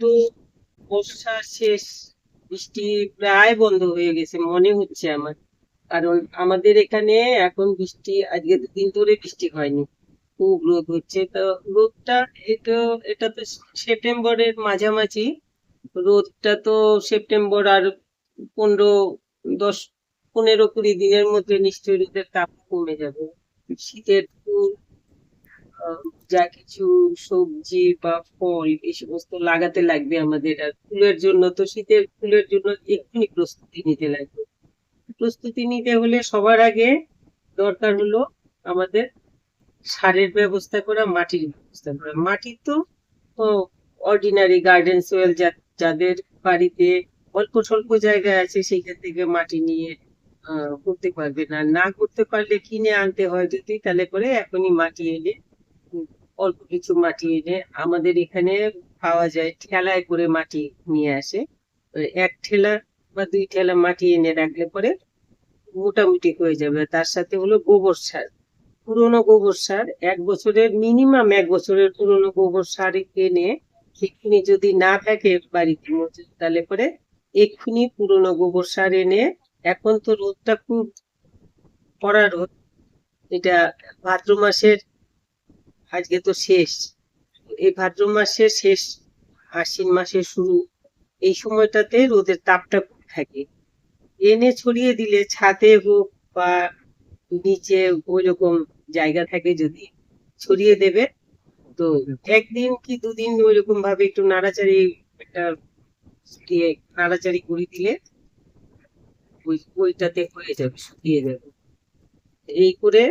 তো বর্ষা শেষ, বৃষ্টি প্রায় বন্ধ হয়ে গেছে, মনে হচ্ছে আমার। কারণ আমাদের এখানে এখন বৃষ্টি, আজকে দুদিন ধরে বৃষ্টি হয়নি, খুব রোদ হচ্ছে। তো রোদটা এটা এটা তো সেপ্টেম্বরের মাঝামাঝি, রোদটা তো সেপ্টেম্বর আর পনেরো, দশ, পনেরো কুড়ি দিনের মধ্যে নিশ্চয়ই রোদের তাপ কমে যাবে। শীতের যা কিছু সবজি বা ফল এই সমস্ত লাগাতে লাগবে আমাদের, আর ফুলের জন্য তো শীতের ফুলের জন্য এক্ষুনি প্রস্তুতি নিতে লাগবে। প্রস্তুতি নিতে হলে সবার আগে দরকার হলো আমাদের সারের ব্যবস্থা করা, মাটির ব্যবস্থা করা। মাটি তো অর্ডিনারি গার্ডেন সোয়েল যাদের বাড়িতে অল্প স্বল্প জায়গা আছে সেইখান থেকে মাটি নিয়ে করতে পারবে না না করতে পারলে কিনে আনতে হয় যদি, তাহলে করে এখনই মাটি এনে অল্প কিছু মাটি এনে আমাদের এখানে পাওয়া যায় ঠেলায় করে মাটি নিয়ে আসে। এক ঠেলা বা দুই ঠেলা মাটি এনে রাখলে পরে মোটামুটি হয়ে যাবে। তার সাথে হলো গোবর সার। পুরোনো গোবর সার এক বছরের মিনিমাম এক বছরের পুরোনো গোবর সার এনে এক্ষুনি যদি না থাকে বাড়িতে মজুদ, তাহলে পরে এক্ষুনি পুরোনো গোবর সার এনে এখন তো রোদটা খুব কড়া রোদ। এটা ভাদ্র মাসের আজকে তো শেষ। এই ভাদ্র মাসের শেষ, আশ্বিন মাসের শুরু। এই সময়টাতে রোদের তাপটা থাকে। এনে ছড়িয়ে দিলে ছাদে হোক বা নিচে ওইরকম জায়গা থাকে যদি ছড়িয়ে দেবে, তো একদিন কি দুদিন ওইরকম ভাবে একটু নাড়াচাড়ি একটা নাড়াচাড়ি করে দিলে ওই, ওইটাতে হয়ে যাবে, শুকিয়ে যাবে। এই করে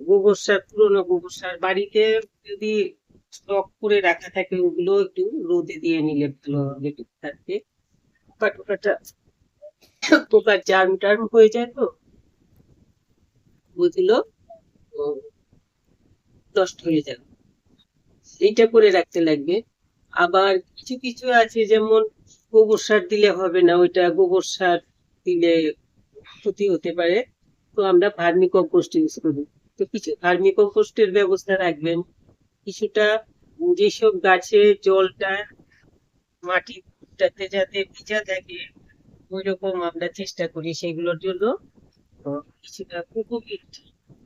গোবর সার পুরোনো গোবর সার বাড়িতে যদি স্টক করে রাখা থাকে ওগুলো একটু রোদে দিয়ে নিলে ভালো হবে টুকটাকে। পোকা টোকাটা পোকার জার্ম টার্ম হয়ে যায় তো। উম, নষ্ট হয়ে যাবে। এইটা করে রাখতে লাগবে। আবার কিছু কিছু আছে যেমন গোবর সার দিলে হবে না ওইটা গোবর সার দিলে ক্ষতি হতে পারে। তো আমরা ভার্মি কম্পোস্ট ইউজ করি। তো কিছু ভার্মি কম্পোস্টের ব্যবস্থা রাখবেন। কিছুটা যেসব গাছে জলটা মাটিটাতে যাতে ভিজা থাকে ওই রকম আমরা চেষ্টা করি সেগুলোর জন্য। কিছুটা কোকোপিট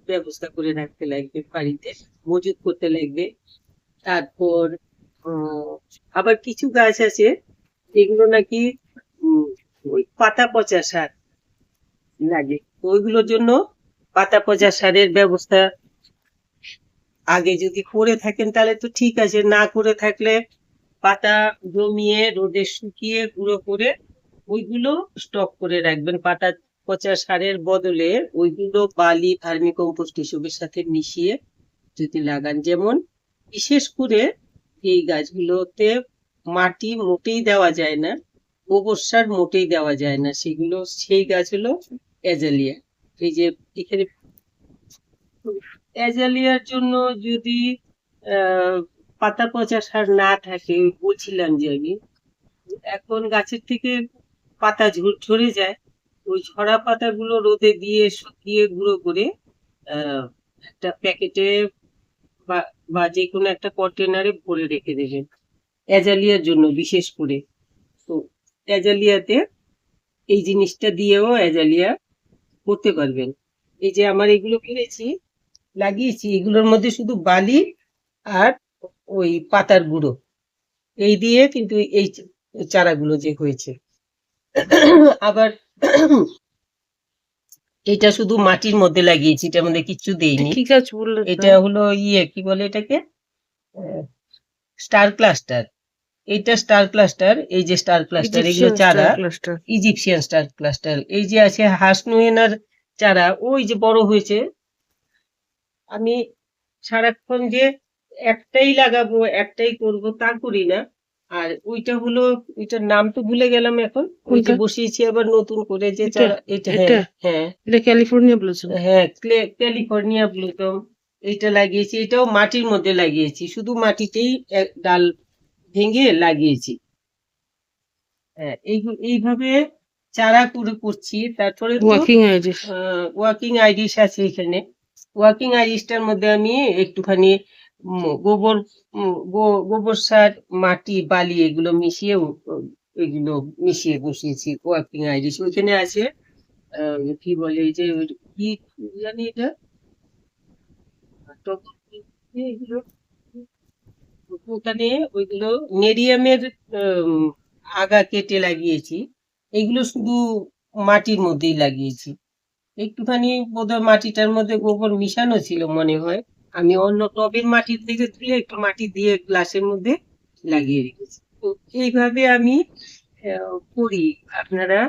ব্যবস্থা করে রাখতে লাগবে বাড়িতে, মজুত করতে লাগবে। তারপর আবার কিছু গাছ আছে যেগুলো নাকি ওই পাতা পচা সার লাগে। ওইগুলোর জন্য পাতা পচা সারের ব্যবস্থা। আগে যদি করে থাকেন তাহলে তো ঠিক আছে, না করে থাকলে পাতা জমিয়ে রোদে শুকিয়ে গুঁড়ো করে ওইগুলো স্টক করে রাখবেন। পাতা পচা সারের বদলে ওইগুলো বালি, ভার্মি কম্পোস্ট এসবের সাথে মিশিয়ে যদি লাগান, যেমন বিশেষ করে এই গাছগুলোতে মাটি মোটেই দেওয়া যায় না, গোবর সার মোটেই দেওয়া যায় না, সেগুলো সেই গাছ অ্যাজালিয়া এই যে এখানে অ্যাজালিয়ার জন্য যদি পাতা পচা সার না থাকে বলছিলাম যে আমি এখন গাছের থেকে পাতা ঝর- ঝরে যায়, ওই ঝরা পাতাগুলো রোদে দিয়ে শুকিয়ে গুঁড়ো করে একটা প্যাকেটে বা বা যে কোনো একটা কন্টেনারে ভরে রেখে দেবেন, অ্যাজালিয়ার জন্য বিশেষ করে। তো অ্যাজালিয়াতে এই জিনিসটা দিয়েও অ্যাজালিয়া করতে পারবেন। এই যে আমার এগুলো কিনেছি লাগিয়েছি এগুলোর মধ্যে শুধু বালি আর ওই পাতার গুঁড়ো। এই দিয়ে কিন্তু এই চারাগুলো যে হয়েছে। আবার এটা শুধু মাটির মধ্যে লাগিয়েছি এটার মধ্যে কিচ্ছু দেইনি। ঠিক আছে এটা হলো ইয়ে কি বলে এটাকে? Star cluster. এইটা স্টার ক্লাস্টার এই যে স্টার ক্লাস্টার এগুলো চারা ইজিপশিয়ান স্টার ক্লাস্টার এই যে আছে হাসনুয়েনার চারা ওই যে বড় হয়েছে। আমি সারাক্ষণ যে একটাই লাগাবো একটাই করব তা করি না। আর ওইটা হলো ওইটার নাম তো ভুলে গেলাম এখন। ওইটা? বসিয়েছি আবার নতুন করে যে এটা? চারা এটা এটা? হ্যাঁ। হ্যাঁ এটা ক্যালিফোর্নিয়া ব্লসম হ্যাঁ ক্যালিফোর্নিয়া ব্লুটম এইটা লাগিয়েছি এটাও মাটির মধ্যে লাগিয়েছি। শুধু মাটিতেই ডাল ভেঙে লাগিয়েছি। হ্যাঁ এই এইভাবে চারা করে করছি। তারপরে ওয়াকিং আইডিস ওয়ার্কিং আইরিশ আছে এখানে। ওয়ার্কিং আইরিশটার মধ্যে আমি একটুখানি গোবর গোবর সার মাটি বালি এগুলো মিশিয়ে এগুলো মিশিয়ে বসিয়েছি। ওয়ার্কিং আইরিশ ওইখানে আছে কি বলে যে কি জানি এটা? এগুলো ওখানে ওইগুলো নেরিয়ামের আগা কেটে লাগিয়েছি। এগুলো শুধু মাটির মধ্যেই লাগিয়েছি। একটুখানি বোধহয় মাটিটার মধ্যে গোবর মিশানো ছিল মনে হয়। আমি অন্য টবের মাটির থেকে তুলে একটু মাটি দিয়ে গ্লাসের মধ্যে লাগিয়ে রেখেছি। তো এইভাবে আমি করি। আপনারা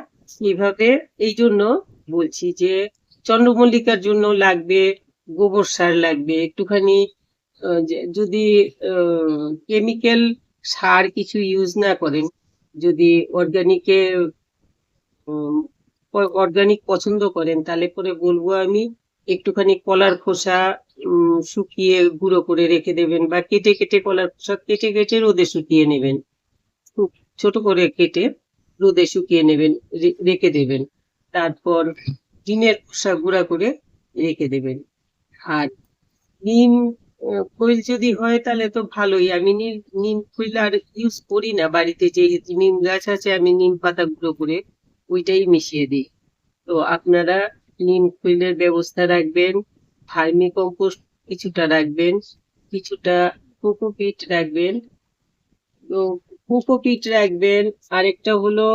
এইভাবে এই জন্য বলছি যে চন্দ্রমল্লিকার জন্য লাগবে গোবর সার লাগবে। একটুখানি যদি কেমিক্যাল সার কিছু ইউজ না করেন, যদি অর্গানিকে অর্গানিক পছন্দ করেন, তাহলে পরে বলব আমি একটুখানি কলার খোসা শুকিয়ে গুঁড়ো করে রেখে দেবেন বা কেটে কেটে কলার খোসা কেটে কেটে রোদে শুকিয়ে নেবেন। ছোট করে কেটে রোদে শুকিয়ে নেবেন রেখে দেবেন। তারপর ডিমের খোসা গুঁড়া করে রেখে দেবেন। আর নিম খৈল যদি হয় তাহলে তো ভালোই। আমি নিম নিম খৈল আর ইউজ করি না বাড়িতে। যে নিম গাছ আছে, আমি নিম পাতা গুঁড়ো করে ওইটাই মিশিয়ে দিই। তো আপনারা নিম খৈলের ব্যবস্থা রাখবেন ভার্মি কম্পোস্ট কিছুটা রাখবেন, কিছুটা কোকোপিট রাখবেন। তো কোকোপিট রাখবেন, আরেকটা হলো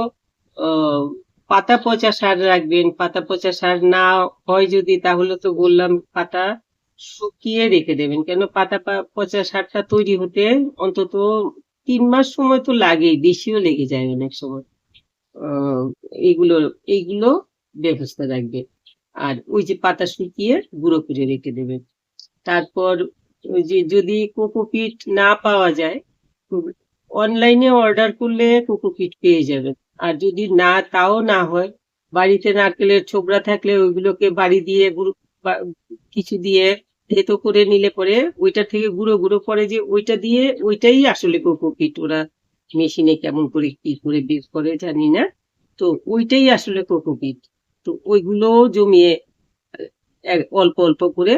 পাতা পচা সার রাখবেন। পাতা পচা সার না হয় যদি, তাহলে তো বললাম পাতা শুকিয়ে রেখে দেবেন। কেন পাতা পচা সারটা তৈরি হতে অন্তত তিন মাস সময় তো লাগেই, বেশিও লেগে যায় অনেক সময়। এইগুলো এইগুলো ব্যবস্থা রাখবেন আর ওই যে পাতা শুকিয়ে গুঁড়ো করে রেখে দেবেন। তারপর ওই যে যদি কোকোপিট না পাওয়া যায়, অনলাইনে অর্ডার করলে কোকোপিট পেয়ে যাবেন। আর যদি না, তাও না হয়, বাড়িতে নারকেলের ছোবড়া থাকলে ওইগুলোকে বাড়ি দিয়ে কিছু দিয়ে থেতো করে নিলে পরে ওইটা থেকে গুঁড়ো গুঁড়ো পরে যে ওইটা দিয়ে ওইটাই আসলে কোকোপিট। ওরা মেশিনে কেমন করে কি করে বের করে জানি না। তো ওইটাই আসলে কোকোপিট। তো ওইগুলো জমিয়ে অল্প অল্প করে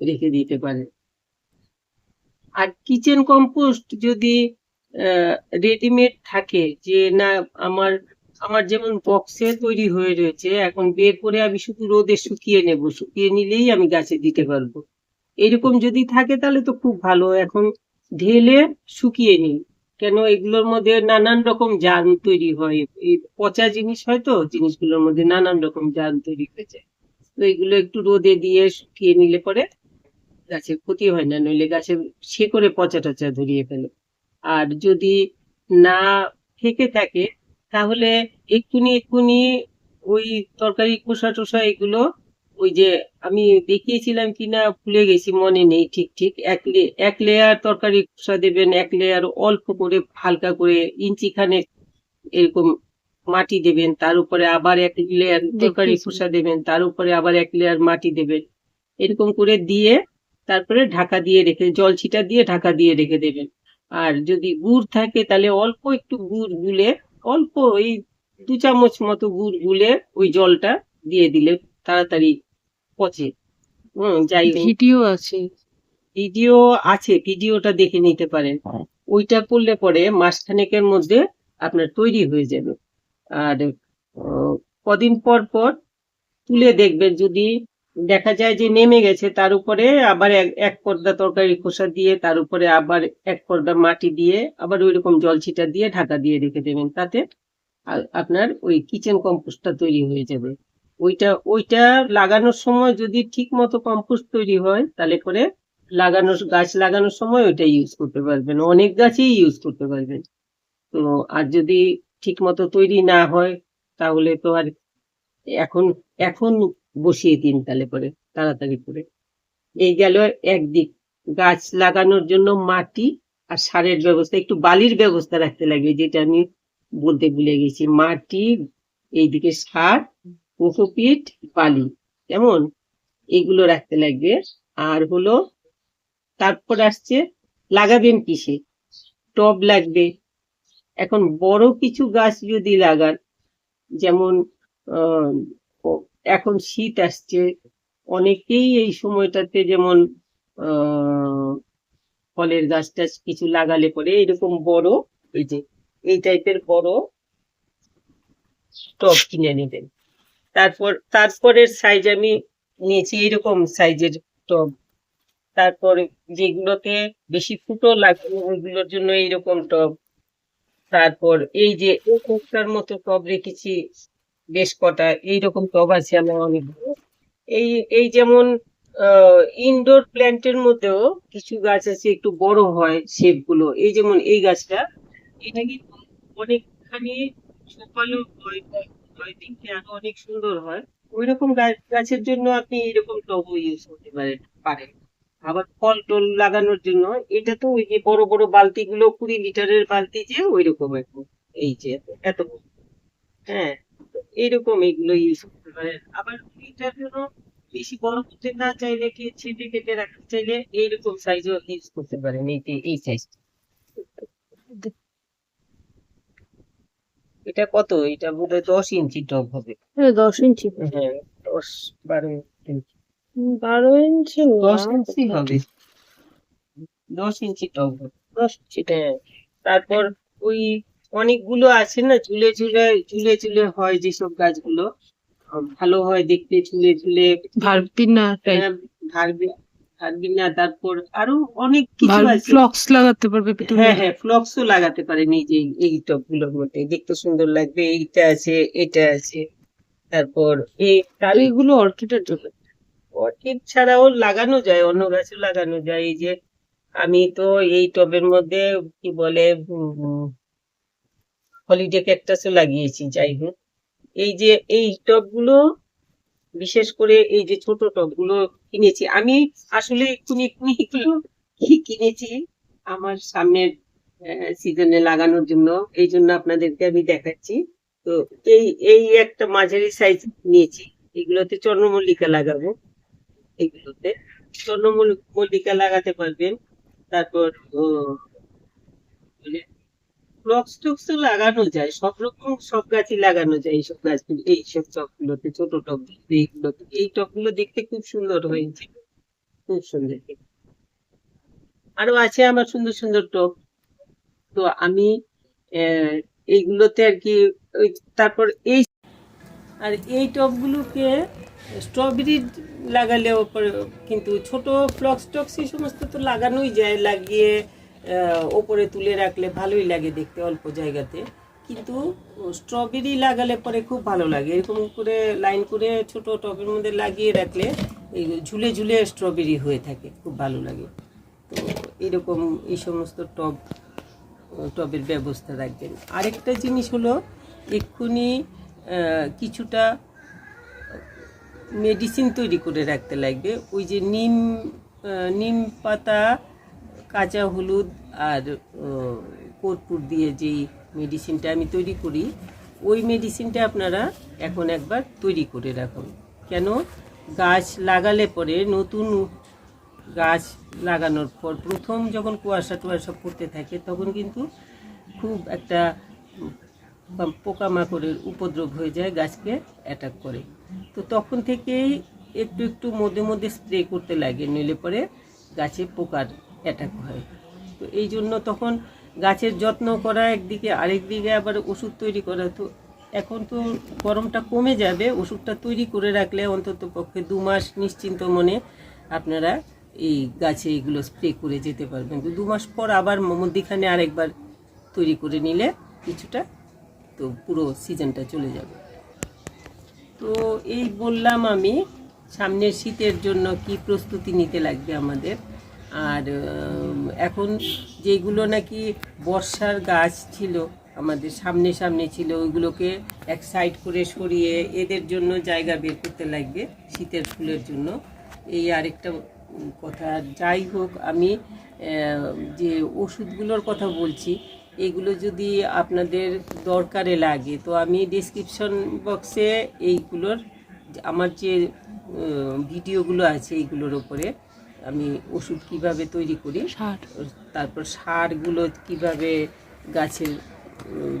রেখে দিতে পারে। আর কিচেন কম্পোস্ট যদি রেডিমেড থাকে যে না আমার আমার যেমন বক্সে তৈরি হয়ে রয়েছে, এখন বের করে আমি শুধু রোদে শুকিয়ে নেব। শুকিয়ে নিলেই আমি গাছে দিতে পারব। এরকম যদি থাকে তাহলে তো খুব ভালো। এখন ঢেলে শুকিয়ে নিই। কেন এগুলোর মধ্যে নানান রকম জার্ম তৈরি হয়। এই পচা জিনিস হয় তো, জিনিসগুলোর মধ্যে নানান রকম জার্ম তৈরি হয়ে যায়। তো এগুলো একটু রোদে দিয়ে শুকিয়ে নিলে পরে গাছের ক্ষতি হয় না, নইলে গাছের করে পচা টচা ধরিয়ে ফেলে। আর যদি না থেকে থাকে তাহলে এক্ষুনি এক্ষুনি ওই তরকারি খোসা টোসা এগুলো ওই যে আমি দেখিয়েছিলাম কিনা ভুলে গেছি মনে নেই ঠিক ঠিক। এক এক লেয়ার তরকারি খোসা দেবেন এক লেয়ার অল্প করে হালকা করে ইঞ্চি খানেক এরকম মাটি দেবেন তার উপরে আবার এক লেয়ার তরকারি। খোসা দেবেন তার উপরে আবার এক লেয়ার মাটি দেবেন। এরকম করে দিয়ে তারপরে ঢাকা দিয়ে রেখে জল ছিটা দিয়ে ঢাকা দিয়ে রেখে দেবেন। আর যদি গুড় থাকে তাহলে অল্প একটু গুড় গুলে অল্প ওই দু চামচ মতো গুড় গুলে ওই জলটা দিয়ে দিলে তাড়াতাড়ি পচে। হুম যাই হোক। ভিডিও আছে। ভিডিও আছে ভিডিওটা দেখে নিতে পারেন। ওইটা করলে পরে মাসখানেকের মধ্যে আপনার তৈরি হয়ে যাবে। আর কদিন পর পর তুলে দেখবেন যদি দেখা যায় যে নেমে গেছে, তার উপরে আবার এক পর্দা তরকারি খোসা দিয়ে, তার উপরে আবার এক পর্দা মাটি দিয়ে, আবার ওই রকম জল ছিটা দিয়ে ঢাকা দিয়ে রেখে দেবেন। তাতে আপনার ওই কিচেন কম্পোস্টটা তৈরি হয়ে যাবে। ওইটা ওইটা লাগানোর সময় যদি ঠিক মতো কম্পোস্ট তৈরি হয়, তাহলে করে লাগানোর, গাছ লাগানোর সময় ওইটা ইউজ করতে পারবেন। অনেক গাছই ইউজ করতে পারবেন। তো আর যদি ঠিক মতো তৈরি না হয়, তাহলে তো আর এখন এখন বসিয়ে দিন তাহলে পরে, তাড়াতাড়ি করে। এই গেল একদিক। গাছ লাগানোর জন্য মাটি আর সারের ব্যবস্থা, একটু বালির ব্যবস্থা রাখতে লাগবে, যেটা আমি বলতে ভুলে গেছি। মাটি, এইদিকে সার, কোকোপিট, বালি কেমন এগুলো রাখতে লাগবে। আর হলো, তারপর আসছে, লাগাবেন কিসে? টব লাগবে। এখন বড় কিছু গাছ যদি লাগান, যেমন এখন শীত আসছে, অনেকেই এই সময়টাতে যেমন ফলের গাছ টাছ কিছু লাগালে পরে এরকম বড়, এই যে, এই টাইপের বড় টব কিনে নেবেন। তারপর, তারপরের সাইজ আমি নিয়েছি এরকম সাইজের টব। তারপর যেগুলোতে বেশি ফুটো লাগবে ওইগুলোর জন্য এইরকম টব। তারপর এই যে একটার মতো টব রেখেছি। বেশ কটা, এইরকম টব আছে আমার অনেক এই এই যেমন ইনডোর প্ল্যান্টের মধ্যেও কিছু গাছ আছে, একটু বড় হয় শেপগুলো। এই যেমন এই গাছটা, এটা কিন্তু অনেকখানি হয় দেখতে আরও অনেক সুন্দর হয়। ওইরকম গাছ গাছের জন্য আপনি এরকম টবও ইউজ করতে পারেন পারেন। আবার ফল টল লাগানোর জন্য, এটা তো ওই যে বড় বড় বালতি গুলো কুড়ি লিটারের বালতি যে ওই রকম এই যে এত-। হ্যাঁ। এইরকম এগুলো ইউজ করতে পারেন। আবার এটার জন্য বেশি বড় করতে না চাইলে কি ছিটে কেটে রাখতে চাইলে এইরকম সাইজও ইউজ করতে পারেন এই এই সাইজ এটা কত? এটা বোধহয় দশ ইঞ্চি টব হবে। হ্যাঁ দশ ইঞ্চি। হ্যাঁ দশ বারো ইঞ্চি। বারো ইঞ্চি দশ ইঞ্চি হবে। দশ ইঞ্চি টব হবে। দশ ইঞ্চি। হ্যাঁ তারপর ওই অনেকগুলো আছে না ঝুলে ঝুলে ঝুলে ঝুলে হয় যেসব গাছগুলো। ভালো হয় দেখতে ঝুলে ঝুলে ভারপিনা টাইপ হ্যাঁ, ধারবি ধারবি না তারপর আরও অনেক কিছু আছে। ফ্লক্স লাগাতে পারবে। হ্যাঁ হ্যাঁ ফ্লক্সও লাগাতে পারেন এই যে এই মধ্যে। দেখতে সুন্দর লাগবে এইটা আছে এটা আছে। তারপর এই এগুলো অর্কিডের জন্য? অর্কিড ছাড়াও লাগানো যায় অন্য গাছও লাগানো যায়। এই যে আমি তো এই টবের মধ্যে কি বলে হলিডে ক্যাকটাসও লাগিয়েছি যাই হোক এই যে, এই টবগুলো, বিশেষ করে এই যে ছোট টবগুলো কিনেছি, আমি আসলে এক্ষুনি কি কিনেছি আমার সামনের সিজনে লাগানোর জন্য। এই জন্য আপনাদেরকে আমি দেখাচ্ছি। তো এই এই একটা মাঝারি সাইজ নিয়েছি। এগুলোতে চন্দ্রমল্লিকা লাগাবো। এগুলোতে চন্দ্রমল্লিকা লাগাতে পারবেন। তারপর ফ্লক্স তো লাগানো যায়, সব রকম সব গাছই লাগানো যায় এইসব গাছগুলো এইসব টবগুলোতে ছোট টব এইগুলোতে। এই টবগুলো দেখতে খুব সুন্দর হয়েছে। খুব সুন্দর। আরও আছে আমার সুন্দর সুন্দর টব তো আমি এইগুলোতে আর কি, ওই তারপর এই আর এই টবগুলোকে স্ট্রবেরি লাগালেও কিন্তু ছোট ফ্লক্স টক্স এই সমস্ত তো লাগানোই যায়, লাগিয়ে ওপরে তুলে রাখলে ভালোই লাগে দেখতে অল্প জায়গাতে। কিন্তু স্ট্রবেরি লাগালে পরে খুব ভালো লাগে। এরকম করে লাইন করে ছোট টবের মধ্যে লাগিয়ে রাখলে এই ঝুলে ঝুলে স্ট্রবেরি হয়ে থাকে, খুব ভালো লাগে। তো এরকম এই সমস্ত টব টবের ব্যবস্থা রাখবেন। আরেকটা জিনিস হলো, এক্ষুনি কিছুটা মেডিসিন তৈরি করে রাখতে লাগবে। ওই যে নিম নিম পাতা কাঁচা হলুদ আর কর্পূর দিয়ে যেই মেডিসিনটা আমি তৈরি করি, ওই মেডিসিনটা আপনারা এখন একবার তৈরি করে রাখুন। কেন? গাছ লাগালে পরে নতুন গাছ লাগানোর পর প্রথম যখন কুয়াশা টুয়াশা পড়তে থাকে, তখন কিন্তু খুব একটা পোকামাকড়ের উপদ্রব হয়ে যায়, গাছকে অ্যাটাক করে। তো তখন থেকেই একটু একটু মধ্যে মধ্যে স্প্রে করতে লাগে, নইলে পরে গাছে পোকার অ্যাটাক হয়। তো এই জন্য তখন গাছের যত্ন করা একদিকে, আরেক দিকে আবার ওষুধ তৈরি করা। তো এখন তো গরমটা কমে যাবে, ওষুধটা তৈরি করে রাখলে অন্তত পক্ষে দু মাস নিশ্চিন্ত মনে আপনারা এই গাছে এগুলো স্প্রে করে যেতে পারবেন। তো দু মাস পর আবার মধ্যিখানে আরেকবার তৈরি করে নিলে কিছুটা তো পুরো সিজনটা চলে যাবে। তো এই বললাম আমি, সামনের শীতের জন্য কি প্রস্তুতি নিতে লাগবে আমাদের? আর এখন যেগুলো নাকি বর্ষার গাছ ছিল, আমাদের সামনে সামনে ছিল, ওইগুলোকে এক সাইড করে সরিয়ে এদের জন্য জায়গা বের করতে লাগবে শীতের ফুলের জন্য। এই আরেকটা কথা, যাই হোক, আমি যে ওষুধগুলোর কথা বলছি, এগুলো যদি আপনাদের দরকারে লাগে, তো আমি ডিসক্রিপশন বক্সে এইগুলোর, আমার যে ভিডিওগুলো আছে এইগুলোর ওপরে আমি ওষুধ কীভাবে তৈরি করি সার। তারপর সারগুলো কীভাবে গাছের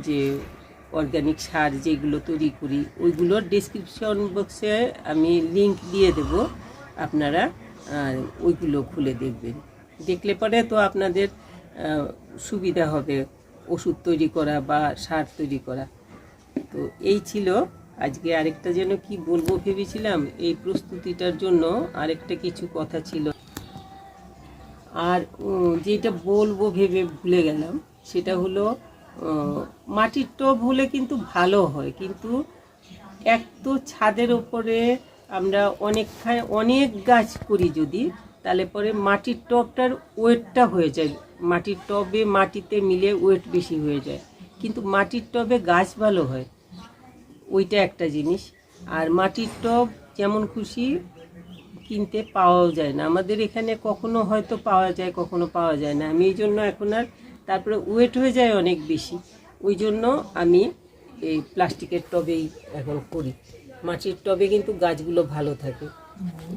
যে অর্গানিক সার যেগুলো তৈরি করি ওইগুলোর ডিসক্রিপশন বক্সে আমি লিংক দিয়ে দেব আপনারা ওইগুলো খুলে দেখবেন। দেখলে পরে তো আপনাদের সুবিধা হবে ওষুধ তৈরি করা বা সার তৈরি করা। তো এই ছিল আজকে আরেকটা যেন কি বলব ভেবেছিলাম এই প্রস্তুতিটার জন্য আরেকটা কিছু কথা ছিল। আর যেটা বলব ভেবে ভুলে গেলাম, সেটা হলো মাটির টব হলে কিন্তু ভালো হয়, কিন্তু এক তো ছাদের ওপরে আমরা অনেক অনেক গাছ করি যদি, তাহলে পরে মাটির টবটার ওয়েটটা হয়ে যায়, মাটির টবে মাটিতে মিলে ওয়েট বেশি হয়ে যায়, কিন্তু মাটির টবে গাছ ভালো হয়, ওইটা একটা জিনিস, আর মাটির টব যেমন খুশি কিনতে পাওয়াও যায় না। আমাদের এখানে কখনো হয়তো পাওয়া যায়, কখনো পাওয়া যায় না। আমি এই জন্য এখন আর তারপরে ওয়েট হয়ে যায় অনেক বেশি। ওই জন্য আমি এই প্লাস্টিকের টবেই এখন করি। মাটির টবে কিন্তু গাছগুলো ভালো থাকে।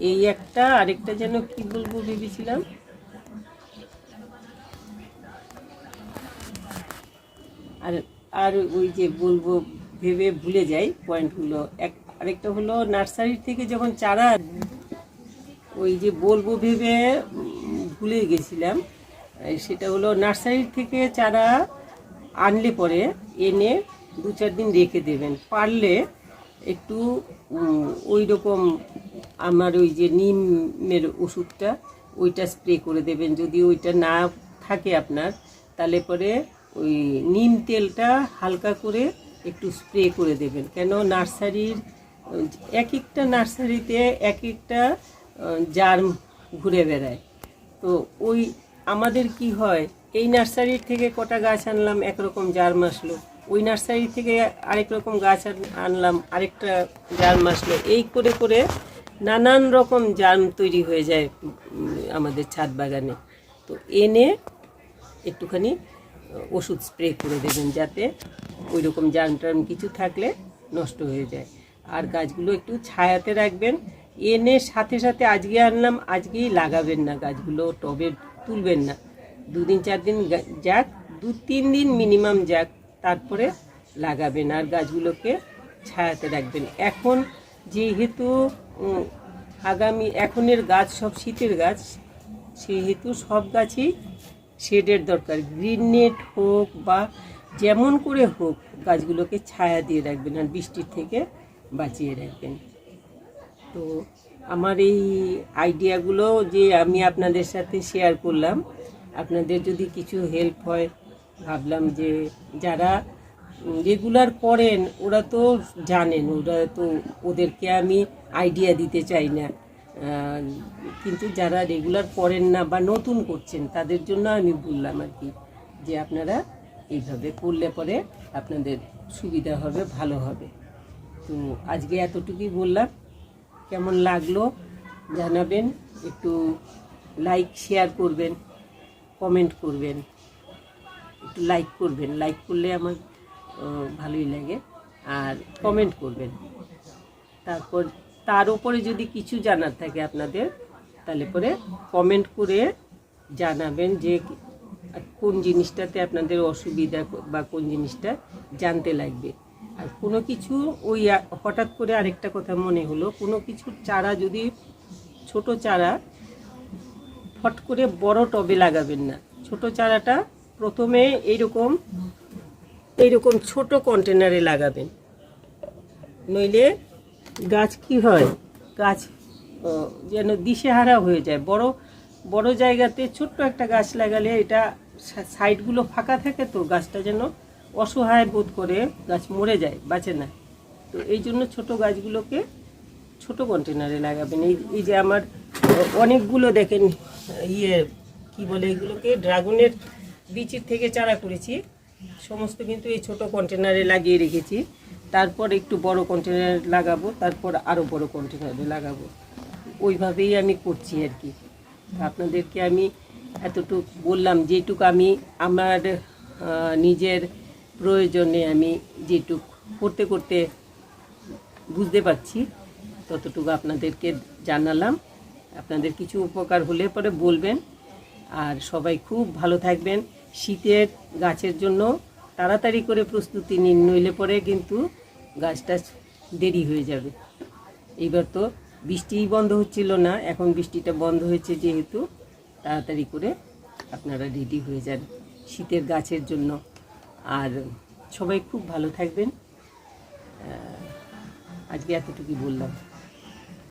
এই একটা আরেকটা যেন কি বলব ভেবেছিলাম? আর আর ওই যে বলব ভেবে ভুলে যাই পয়েন্টগুলো এক, আরেকটা হলো নার্সারি থেকে যখন চারা ওই যে বলব ভেবে ভুলে গেছিলাম। সেটা হলো নার্সারি থেকে চারা আনলে পরে এনে দু চার দিন রেখে দেবেন। পারলে একটু ওই রকম আমার ওই যে নিমের ওষুধটা, ওইটা স্প্রে করে দেবেন। যদি ওইটা না থাকে আপনার, তাহলে পরে ওই নিম তেলটা হালকা করে একটু স্প্রে করে দেবেন। কেন নার্সারির এক একটা নার্সারিতে এক একটা জার্ম ঘুরে বেড়ায়। তো ওই আমাদের কি হয়, এই নার্সারির থেকে কটা গাছ আনলাম, একরকম জার্ম আসলো। ওই নার্সারি থেকে আরেক রকম গাছ আন- আনলাম, আরেকটা জার্ম আসলো। এই করে করে নানান রকম জার্ম তৈরি হয়ে যায় আমাদের ছাদ বাগানে। তো এনে একটুখানি ওষুধ স্প্রে করে দেবেন যাতে ওই রকম জার্ম টার্ম কিছু থাকলে নষ্ট হয়ে যায়। আর গাছগুলো একটু ছায়াতে রাখবেন এনে সাথে সাথে আজকে আনলাম, আজকেই লাগাবেন না গাছগুলো, টবে তুলবেন না। দুদিন চার দিন যাক, দু, তিন দিন মিনিমাম যাক, তারপরে লাগাবেন। আর গাছগুলোকে ছায়াতে রাখবেন। এখন যেহেতু আগামী, এখনের গাছ সব শীতের গাছ, সেহেতু সব গাছই শেডের দরকার। গ্রিন নেট হোক বা যেমন করে হোক, গাছগুলোকে ছায়া দিয়ে রাখবেন আর বৃষ্টির থেকে বাঁচিয়ে রাখবেন। তো আমার এই আইডিয়াগুলো যে আমি আপনাদের সাথে শেয়ার করলাম, আপনাদের যদি কিছু হেল্প হয়, ভাবলাম যে যারা রেগুলার করেন, ওরা তো জানেন, ওরা তো ওদেরকে আমি আইডিয়া দিতে চাই না। কিন্তু যারা রেগুলার করেন না বা নতুন করছেন, তাদের জন্য আমি বললাম আর কি যে আপনারা এইভাবে করলে পরে আপনাদের সুবিধা হবে, ভালো হবে। তো আজকে এতটুকুই বললাম। কেমন লাগল জানাবেন, একটু লাইক শেয়ার করবেন কমেন্ট করবেন, একটু লাইক করবেন। লাইক করলে আমার ভালোই লাগে। আর কমেন্ট করবেন। তারপর, তার উপরে যদি কিছু জানার থাকে আপনাদের, তাহলে পরে কমেন্ট করে জানাবেন যে কোন জিনিসটাতে আপনাদের অসুবিধা বা কোন জিনিসটা জানতে লাগবে। আর কোনো কিছু ওই হঠাৎ করে আরেকটা কথা মনে হলো, কোনো কিছু চারা যদি ছোট চারা ফট করে বড় টবে লাগাবেন না। ছোট চারাটা প্রথমে এইরকম এইরকম ছোট কন্টেনারে লাগাবেন। নইলে গাছ কি হয়? গাছ যেন দিশেহারা হয়ে যায়। বড় বড় জায়গাতে ছোট্ট একটা গাছ লাগালে এটা সাইডগুলো ফাঁকা থাকে তো, গাছটা যেন অসহায় বোধ করে গাছ মরে যায়, বাঁচে না। তো এই জন্য ছোটো গাছগুলোকে ছোট কন্টেনারে লাগাবেন। এই এই যে আমার অনেকগুলো দেখেন ইয়ে কি বলে এগুলোকে ড্রাগনের বীজের থেকে চারা করেছি। সমস্ত কিন্তু এই ছোট কন্টেনারে লাগিয়ে রেখেছি। তারপর একটু বড় কন্টেনারে লাগাবো, তারপর আরও বড় কন্টেনারে লাগাবো। ওইভাবেই আমি করছি আর কি। আপনাদেরকে আমি এতটুকু বললাম, যেটুক আমি আমার নিজের প্রয়োজনে আমি যেটুক করতে করতে বুঝতে পারছি, ততটুকু আপনাদেরকে জানালাম। আপনাদের কিছু উপকার হলে পরে বলবেন। আর সবাই খুব ভালো থাকবেন। শীতের গাছের জন্য তাড়াতাড়ি করে প্রস্তুতি নিন, নইলে পরে কিন্তু গাছটা দেরি হয়ে যাবে। এইবার তো বৃষ্টিই বন্ধ হচ্ছিল না, এখন বৃষ্টিটা বন্ধ হয়েছে যেহেতু, তাড়াতাড়ি করে আপনারা রেডি হয়ে যান শীতের গাছের জন্য। আর সবাই খুব ভালো থাকবেন। আজকে এতটুকুই বললাম।